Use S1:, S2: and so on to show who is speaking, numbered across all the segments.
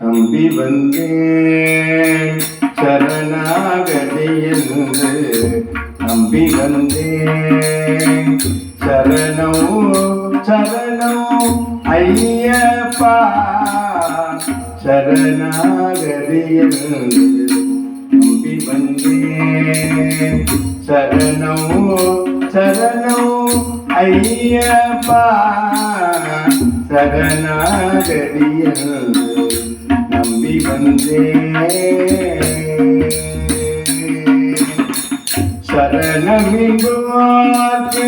S1: நம்பி வந்தேன். சரணாகதி என்று நம்பி வந்தேன். சரணம் சரணம் ஐயப்பா. சரணாகதியிருந்து என்று நம்பி வந்தேன். சரணம் சரணம் ஐயப்பா. சரணாகதி நம்பி வந்தேன் சரணமிங்குவாக்கு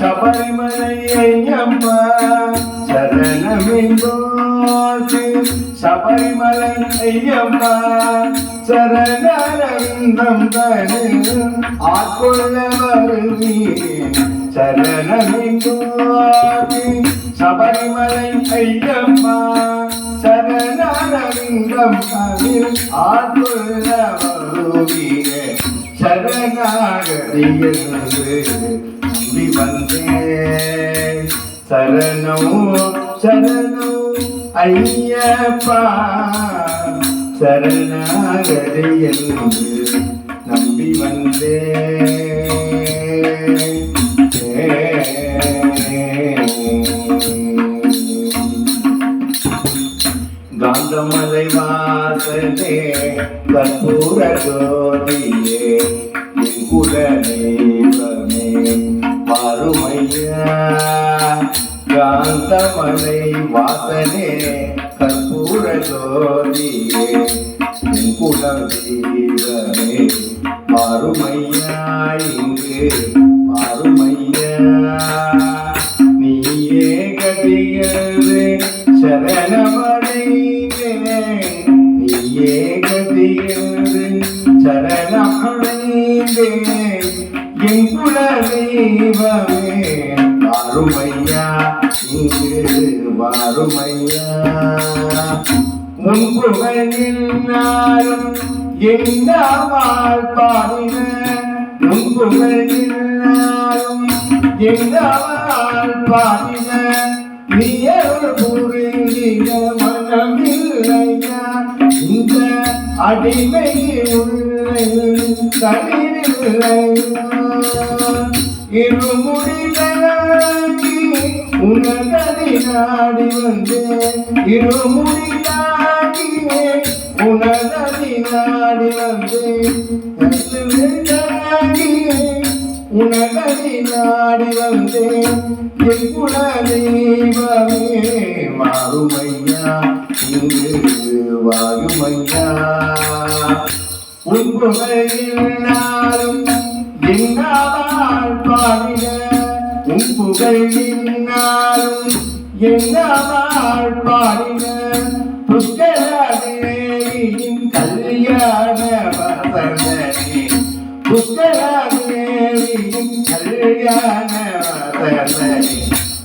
S1: சபரிமலையம்மா ஐயப்பா சரணமிங்குவாக்கு சபரிமலை ஐயம்மா சரணம் தனு ஆட்கொள்ள வருவீர் சரணமிங்குவாக்கு சபரிமலை ஐயம்மா சரணரந்தம் தனு ஆட்கொள்ள வருவீரே சரணாகதியிருந்து நம்பி வந்தேன். சரணம் சரணம் ஐயப்பா சரணாகதியிருந்து நம்பி வந்தேன். காந்தமலை வாசனே கற்பூர ஜோதியே என் குல தெய்வமே மாறுமையா காந்தமலை வாசனே கற்பூர ஜோதியே என் குல தெய்வமே மாறுமையா இங்கு பருமையா நீயே கதியது சரணமடைந்தேன் கதியது சரணமடைந்தேன் என் குல தெய்வமே வாருமையா இங்கு வாருமையா முன்புகளினாலும் எந்த வாழ்பாடின முன்புகளினாலும் எந்த வாழ்பாடின நீயர் புரிந்திட அடிமை உள்ளே இருமுடிகளாகி உனதடி நாடி வந்தேன் இருமுடியாகி உனதடி நாடி வந்தேன் உனதடி நாடி வந்தேன். என் குலதெய்வமே மாறுமையா? இங்கு வாயுமையா உன் புகழினாலும் என்னாவால் பாடின உன் புகழினாலும் என்னாவால் பாடின புஷ்கராதேவியின் கல்யாண வசனே புஷ்கராதேவியின் கல்யாண வசனே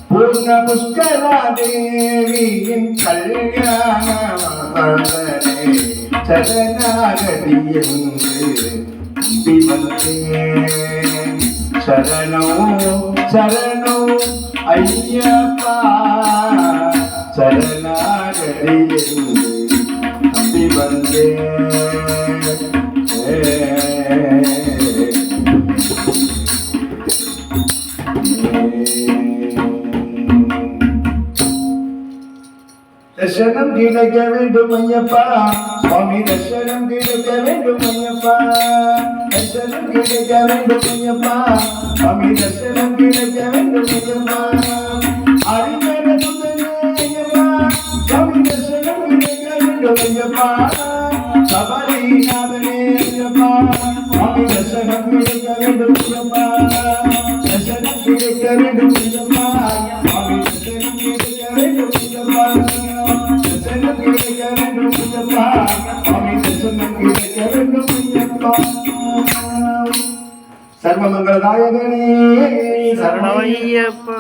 S1: பூர்ண புஷ்கராதேவியின் கல்யாண வசனே சரணாகதியென்று சரணோ சரணோ ஐயப்பா சரணாகதியென்று வந்தேன் தர்சனம் கிடைக்க வேண்டும் ஐயப்பா சுவாமி தர்சனம் கிடைக்க வேண்டும் ஐயப்பா தர்சனம் கிடைக்க வேண்டும் ஐயப்பா சுவாமி தர்சனம் கிடைக்க வேண்டும் ஐயப்பா அறிஞர சுதனே ஐயப்பா சுவாமி தர்சனம் கிடைக்க வேண்டும் ஐயப்பா சபரிநாதனே ஐயப்பா சுவாமி தர்சனம் கிடைக்க வேண்டும் ஐயப்பா தர்சனம் கிடைக்க வேண்டும் ஐயப்பா சர்வமங்கலதாயகனே சர்வமங்களதாயகனே
S2: சரணமையப்பா